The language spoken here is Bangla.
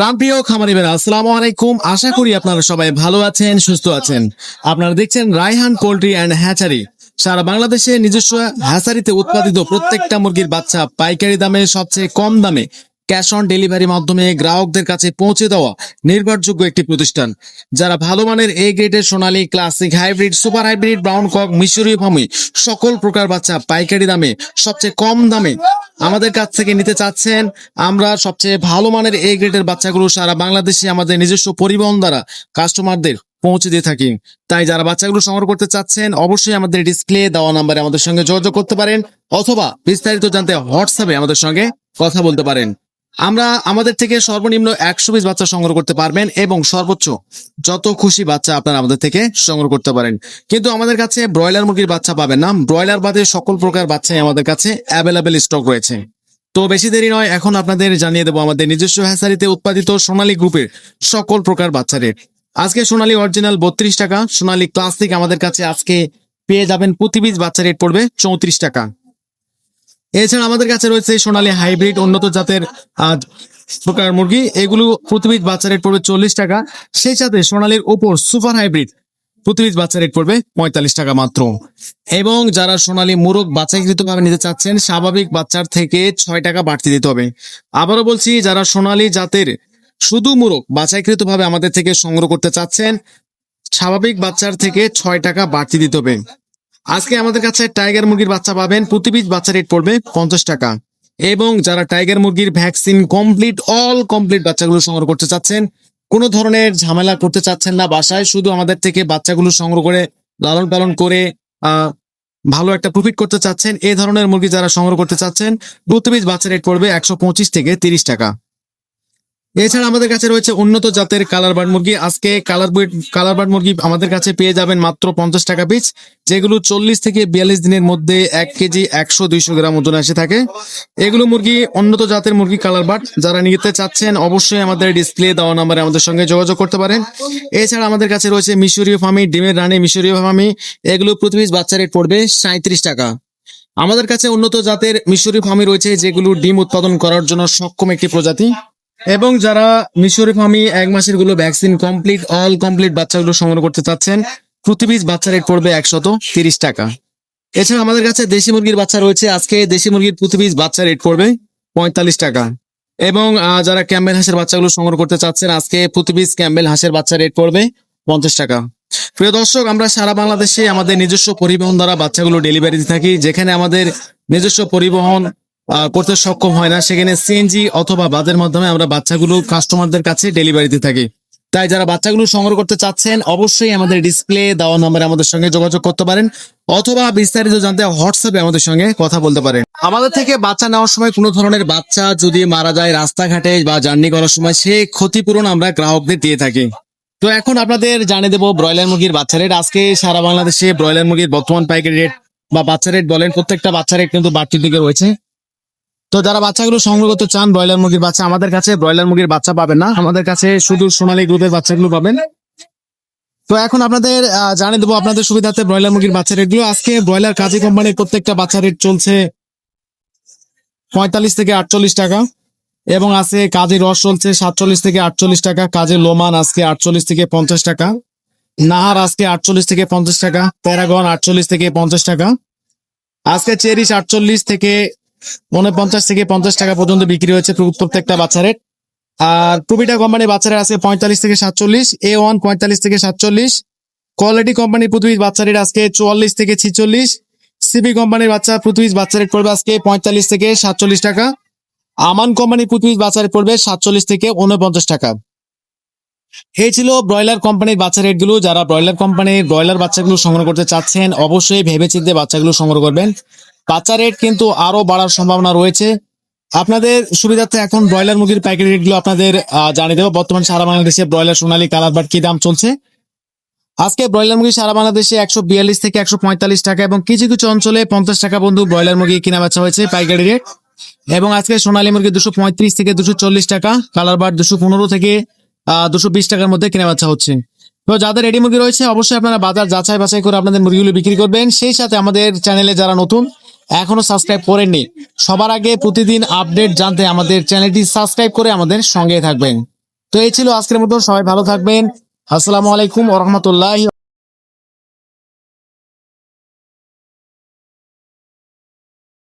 প্রাণপ্রিয় খামারি বেড়া আসসালামু আলাইকুম। আশা করি আপনারা সবাই ভালো আছেন, সুস্থ আছেন। আপনারা দেখছেন রায়হান পোল্ট্রি অ্যান্ড হ্যাচারি। সারা বাংলাদেশে নিজস্ব হ্যাচারিতে উৎপাদিত প্রত্যেকটা মুরগির বাচ্চা পাইকারি দামে সবচেয়ে কম দামে ক্যাশ অন ডেলিভারি মাধ্যমে গ্রাহকদের কাছে পৌঁছে দেওয়া নির্ভরযোগ্য একটি প্রতিষ্ঠান। যারা ভালো মানের এ গ্রেডের Sonali classic hybrid, super hybrid, brown cock, মিশরীয় ফার্মি সকল প্রকার বাচ্চা পাইকারি দামে, সবচেয়ে কম দামে আমাদের কাছ থেকে নিতে চাচ্ছেন। আমরা সবচেয়ে ভালো মানের এ গ্রেডের বাচ্চাগুলো সারা বাংলাদেশে আমাদের নিজস্ব পরিবহন দ্বারা কাস্টমারদের পৌঁছে দিয়ে থাকি। তাই যারা বাচ্চাগুলো সংগ্রহ করতে চাচ্ছেন, অবশ্যই আমাদের ডিসপ্লে দেওয়া নাম্বারে আমাদের সঙ্গে যোগাযোগ করতে পারেন অথবা বিস্তারিত জানতে হোয়াটসঅ্যাপে আমাদের সঙ্গে কথা বলতে পারেন। আমরা আমাদের থেকে সর্বনিম্ন একশো পিস বাচ্চা সংগ্রহ করতে পারবেন এবং সর্বোচ্চ যত খুশি বাচ্চা আপনারা আমাদের থেকে সংগ্রহ করতে পারেন। কিন্তু আমাদের কাছে ব্রয়লার মুরগির বাচ্চা পাবেন না। ব্রয়লার বাদে সকল প্রকার বাচ্চাই আমাদের কাছে অ্যাভেলেবেল স্টক রয়েছে। তো বেশি দেরি নয়, এখন আপনাদের জানিয়ে দেবো আমাদের নিজস্ব হ্যাসারিতে উৎপাদিত সোনালী গ্রুপের সকল প্রকার বাচ্চা রেট আজকে সোনালী অরিজিনাল বত্রিশ টাকা, সোনালী ক্লাসিক আমাদের কাছে আজকে পেয়ে যাবেন প্রতি বাচ্চা রেট পড়বে চৌত্রিশ টাকা। এছাড়া আমাদের কাছে রয়েছে সোনালী হাইব্রিড উন্নত জাতের প্রকার মুরগি। এগুলো প্রতি পিস বাচ্চা রেট পড়বে চল্লিশ টাকা। সেই সাথে সোনালীর ওপর সুপার হাইব্রিড প্রতি পিস বাচ্চা রেট পড়বে পঁয়তাল্লিশ টাকা মাত্র। এবং যারা সোনালী মুরগ বাচ্চাকৃত ভাবে নিতে চাচ্ছেন, স্বাভাবিক বাচ্চার থেকে ছয় টাকা বাড়তি দিতে হবে। আবারও বলছি, যারা সোনালী জাতের শুধু মুরগ বাছাইকৃত ভাবে আমাদের থেকে সংগ্রহ করতে চাচ্ছেন, স্বাভাবিক বাচ্চার থেকে ছয় টাকা বাড়তি দিতে হবে। আজকে আমাদের কাছে টাইগার মুরগির বাচ্চা পাবেন। প্রতি পিস বাচ্চা রেট পড়বে পঞ্চাশ টাকা। এবং যারা টাইগার মুরগির ভ্যাকসিন কমপ্লিট অল কমপ্লিট বাচ্চাগুলো সংগ্রহ করতে চাচ্ছেন, কোনো ধরনের ঝামেলা করতে চাচ্ছেন না বাসায়, শুধু আমাদের থেকে বাচ্চাগুলো সংগ্রহ করে, লালন পালন করে ভালো একটা প্রফিট করতে চাচ্ছেন এই ধরনের মুরগি যারা সংগ্রহ করতে চাচ্ছেন, প্রতি পিস বাচ্চা রেট পড়বে একশো পঁচিশ থেকে তিরিশ টাকা। এছাড়া আমাদের কাছে রয়েছে উন্নত জাতের কালার বার্ড মুরগি। আজকে কালার কালার বার্ড মুরগি আমাদের কাছে পেয়ে যাবেন মাত্র পঞ্চাশ টাকা পিস যেগুলো চল্লিশ থেকে বিয়াল্লিশ দিনের মধ্যে এক কেজি একশো দুইশো গ্রাম ওজন এসে থাকে। এগুলো মুরগি উন্নত জাতের মুরগি কালার বার্ড যারা নিতে চাচ্ছেন অবশ্যই আমাদের ডিসপ্লে দেওয়া নাম্বারে আমাদের সঙ্গে যোগাযোগ করতে পারেন। এছাড়া আমাদের কাছে রয়েছে মিশরীয় ফার্মি ডিমের রানী মিশরীয় ফার্মি এগুলো প্রতি পিস বাচ্চা রেট পড়বে সাঁত্রিশ টাকা। আমাদের কাছে উন্নত জাতের মিশরি ফার্মি রয়েছে, যেগুলো ডিম উৎপাদন করার জন্য সক্ষম একটি প্রজাতি। এবং যারা মিশরি ফার্মি এক মাসেরগুলো ভ্যাকসিন কমপ্লিট অল কমপ্লিট বাচ্চাগুলো সংগ্রহ করতে চাচ্ছেন, প্রতি পিস বাচ্চা রেট পড়বে একশত তিরিশ টাকা। এছাড়া আমাদের কাছে দেশি মুরগির বাচ্চা রয়েছে, আজকে দেশি মুরগির প্রতি পিস বাচ্চা রেট পড়বে পঁয়তাল্লিশ টাকা। এবং যারা ক্যাম্বেল হাঁসের বাচ্চাগুলো সংগ্রহ করতে চাচ্ছেন, আজকে প্রতি পিস ক্যাম্বেল হাঁসের বাচ্চা রেট পড়বে পঞ্চাশ টাকা। প্রিয় দর্শক, আমরা সারা বাংলাদেশে আমাদের নিজস্ব পরিবহন দ্বারা বাচ্চাগুলো ডেলিভারি দিয়ে থাকি, যেখানে আমাদের নিজস্ব পরিবহন করতে সক্ষম হয় না। সেখানে সিএনজি অথবা বাদের মাধ্যমে আমরা বাচ্চাগুলো কাস্টমারদের কাছে ডেলিভারি দিয়ে থাকি। তাই যারা বাচ্চাগুলো সংগ্রহ করতে চাচ্ছেন, অবশ্যই আমাদের ডিসপ্লে দেওয়া নাম্বারে আমাদের সঙ্গে যোগাযোগ করতে পারেন। অথবা বিস্তারিত জানতে হোয়াটসঅ্যাপে আমাদের সঙ্গে কথা বলতে পারেন। আমাদের থেকে বাচ্চা নেওয়ার সময় কোনো ধরনের বাচ্চা যদি মারা যায় রাস্তাঘাটে বা জার্নি করার সময়, সে ক্ষতিপূরণ আমরা গ্রাহকদের দিয়ে থাকি। তো এখন আপনাদের জানিয়ে দেবো ব্রয়লার মুরগির বাচ্চা রেট আজকে সারা বাংলাদেশে ব্রয়লার মুরগির বর্তমান পাইকারি রেট বা বাচ্চা রেট বলেন, প্রত্যেকটা বাচ্চা রেট কিন্তু বাড়তির দিকে রয়েছে। তো যারা বাচ্চাগুলো সংগ্রহ করতে চান ব্রয়লার মুরগির বাচ্চা, আমাদের কাছে ব্রয়লার মুরগির বাচ্চা পাবেন না। আমাদের কাছে শুধু সোনালী গ্রুপের বাচ্চাগুলো পাবেন। তো এখন আপনাদের জানিয়ে দেবো আপনাদের সুবিধার্থে ব্রয়লার মুরগির বাচ্চা রেটগুলো। আজকে ব্রয়লার কাজী কোম্পানির প্রত্যেকটা বাচ্চা রেট চলছে পঁয়তাল্লিশ থেকে আটচল্লিশ টাকা এবং আছে কাজী রস চলছে সাতচল্লিশ থেকে আটচল্লিশ টাকা, কাজী লোমান আজকে আটচল্লিশ থেকে পঞ্চাশ টাকা, নাহার আজকে আটচল্লিশ থেকে পঞ্চাশ টাকা, প্যারাগন আটচল্লিশ থেকে পঞ্চাশ টাকা, আজকে চেরিশ আটচল্লিশ থেকে উনপঞ্চাশ থেকে পঞ্চাশ টাকা পর্যন্ত বিক্রি হয়েছে প্র- প্রত্যেকটা বাচ্চা রেট আর প্রবিটা কোম্পানির বাচ্চারা আছে পঁয়তাল্লিশ থেকে সাতচল্লিশ, এ ওয়ান পঁয়তাল্লিশ থেকে সাতচল্লিশ, কোয়ালিটি কোম্পানির পিস বাচ্চা রেট আজকে চুয়াল্লিশ থেকে ছিচল্লিশ সিবি কোম্পানির বাচ্চা প্রতি বাচ্চা রেট পড়বে আজকে পঁয়তাল্লিশ থেকে সাতচল্লিশ টাকা, আমান কোম্পানির পিস বাচ্চা রেট পড়বে সাতচল্লিশ থেকে উনপঞ্চাশ টাকা। এই ছিল ব্রয়লার কোম্পানির বাচ্চা রেটগুলো। যারা ব্রয়লার কোম্পানির ব্রয়লার বাচ্চাগুলো সংগ্রহ করতে চাচ্ছেন, অবশ্যই ভেবেচিন্তে বাচ্চাগুলো সংগ্রহ করবেন। বাচ্চা রেট কিন্তু আরও বাড়ার সম্ভাবনা রয়েছে। আপনাদের সুবিধার্থে এখন ব্রয়লার মুরগির প্যাকেট রেটগুলো আপনাদের জানিয়ে দেবো। বর্তমান সারা বাংলাদেশে ব্রয়লার, সোনালী, কালার বাট কি দাম চলছে? আজকে ব্রয়লার মুরগি সারা বাংলাদেশে একশো বিয়াল্লিশ থেকে একশো পঁয়তাল্লিশ টাকা এবং কিছু কিছু অঞ্চলে পঞ্চাশ টাকা বন্ধু ব্রয়লার মুরগি কিনা বেচা হয়েছে পাইকারি রেট এবং আজকে সোনালী মুরগি দুশো পঁয়ত্রিশ থেকে দুশো চল্লিশ টাকা, কালার বার দুশো পনেরো থেকে দুশো বিশ টাকার মধ্যে কেনা বেচা হচ্ছে। তো যাদের রেডি মুরগি রয়েছে, অবশ্যই আপনারা বাজার যাচাই বাছাই করে আপনাদের মুরগিগুলো বিক্রি করবেন। সেই সাথে আমাদের চ্যানেলে যারা নতুন এখনও সাবস্ক্রাইব করেননি। সবার আগে প্রতিদিন আপডেট জানতে আমাদের চ্যানেলটি সাবস্ক্রাইব করে আমাদের সঙ্গে থাকবেন। তো এই ছিল আজকের মতো, সবাই ভালো থাকবেন। আসসালামু আলাইকুম ওরহমতুল্লাহ